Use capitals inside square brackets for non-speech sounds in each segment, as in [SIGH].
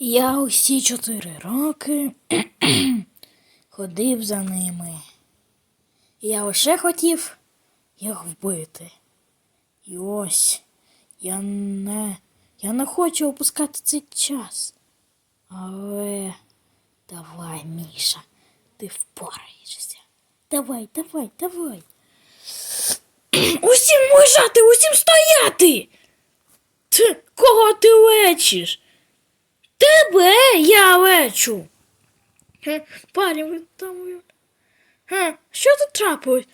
Я усі чотири роки [CLEARS THROAT] ходив за ними. Я лише хотів їх вбити. І ось я не, я не хочу опускати цей час. Але давай, Міша, ти впораєшся. Давай, давай, давай. [CLEARS THROAT] Усім лежати, усім стояти. Ти, кого ти лечиш? Тебе я лечу. Ге, Пані, ви там. Що тут трапилось?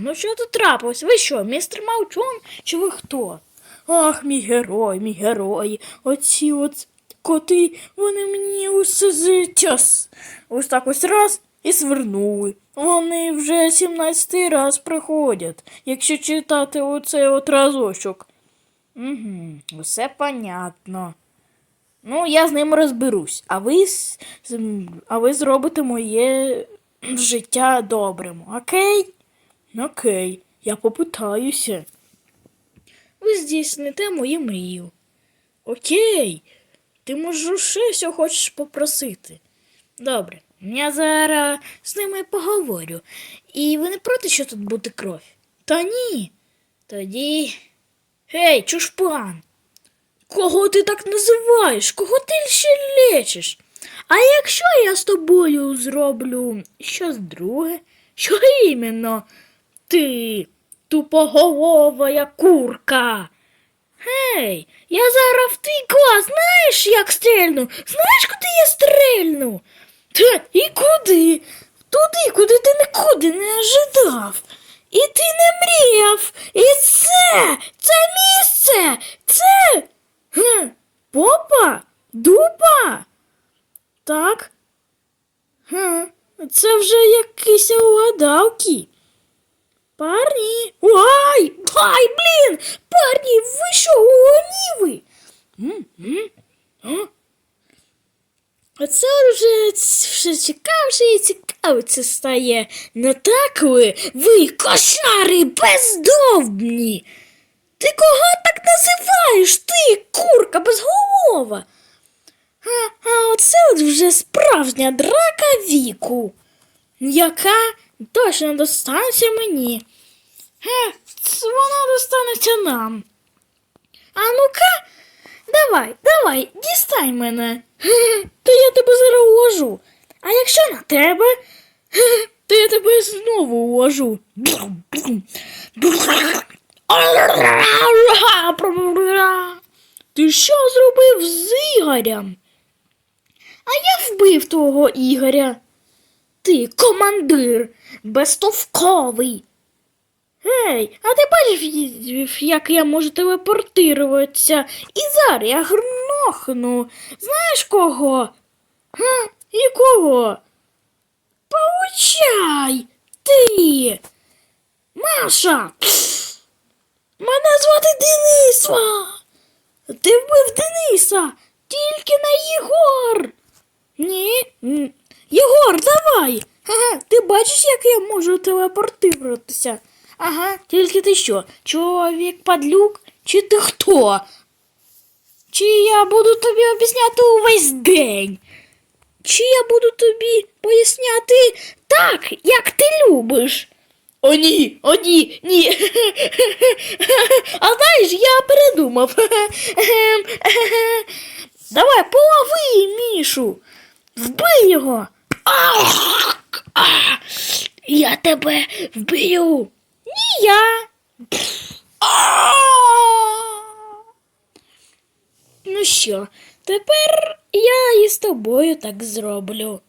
Ну, що тут трапилось? Ви що, містер Мовчун? Чи ви хто? Ах, мій герой, мій герой. Оці от коти, вони мені усе життя. Ось так ось раз і свернули. Вони вже 17 раз приходять, якщо читати оцей от разочок. Угу, все понятно. Ну, я з ним розберусь, а ви, а ви зробите моє життя добрим, окей? Окей, я попитаюся. Ви здійсните мою мрію. Окей, ти можеш ще що хочеш попросити. Добре, я зараз з ними поговорю. І ви не проти, що тут буде кров? Та ні. Тоді. Гей, чушпан! Кого ти так називаєш? Кого ти ще лечиш? А якщо я з тобою зроблю щось друге? Що іменно? Ти тупоголова курка. Гей, я зараз в твій клас, знаєш, як стрельну? Знаєш, куди я стрельну? Та і куди? Туди, куди ти нікуди не ожидав. І ти не мріяв. І це, це місце, це. Ге, попа? Дупа? Так. Ге, це вже якісь угадавки. Парні. Ой! Ай, блін! Парні, ви що, угоніли? А? Оце вже все цікавше і цікавіше стає. Не так ви, ви кошари бездомні. Ти кого так називаєш? Ти, курка безголова. А, а оце от вже справжня драка віку, яка точно достанеться мені. Ге, вона достанеться нам. А ну-ка, давай, давай, дістай мене. [LAUGHS] Ге, То я тебе зараз уложу. А якщо на тебе, [LAUGHS] то я тебе знову уложу. Ти що зробив з Ігорем? А я вбив того Ігоря. Ти командир, безтовковий. Гей, а ти бачиш, як я можу телепортуватися? І зараз я грохну. Знаєш кого? Га? І кого? Получай! Ти! Маша! Мене звати Денисва! Ти вбив Дениса! Тільки не Єгор! Ні. Давай! Ага, ти бачиш, як я можу телепортуватися? Ага, тільки ти що? Чоловік падлюк? Чи ти хто? Чи я буду тобі об'ясняти увесь день? Чи я буду тобі поясняти так, як ти любиш? О, ні, о, ні, ні. А знаєш, я передумав. Давай, полови Мішу. Вбий його. Я тебе вбию. Ні я. Ну що, тепер я із тобою так зроблю.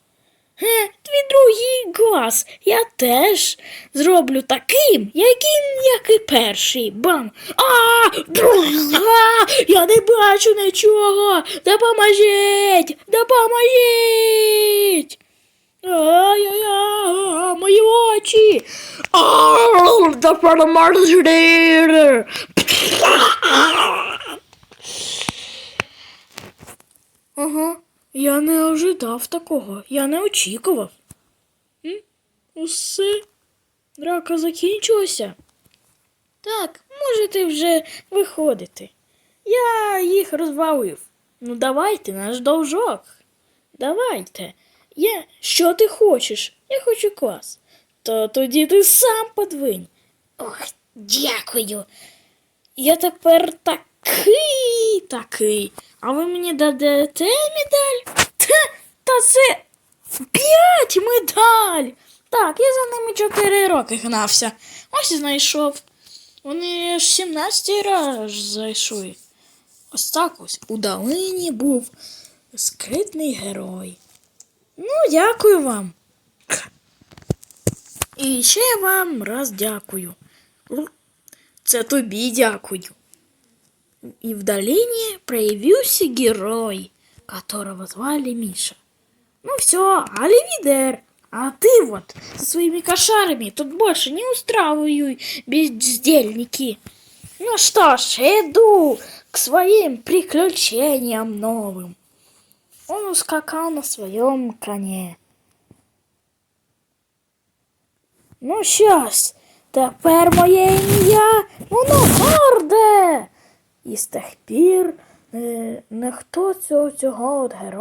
Ге, твій другий глаз я теж зроблю таким, яким, як і перший. Бам! А! Друга! Я не бачу нічого! Допоможіть! Допоможіть! Ай-яй-яй, мої очі! Ага, я не ожидав такого, я не очікував. Усе, драка закінчилася. Так, можете вже виходити. Я їх розвалив. Ну, давайте наш довжок. Давайте. Я... Що ти хочеш? Я хочу квас. То тоді ти сам подвинь. Ох, дякую. Я тепер такий такий. А ви мені дадете медаль? Та, та це п'ять медаль. Так, я за ними чотири роки гнався. Ось і знайшов. Вони ж 17 раз зайшли. Ось так ось у долині був скритний герой. Ну, дякую вам. І ще вам раз дякую. Л- Це тобі дякую. И в долине проявился герой, которого звали Миша. Ну все, аливидер. А ты вот со своими кошарами тут больше не устраивай бездельники. Ну что ж, иду к своим приключениям новым. Он ускакал на своем коне. Ну щось, тепер моє ім'я, воно горде. І з тих пір е, ніхто цього, цього от героя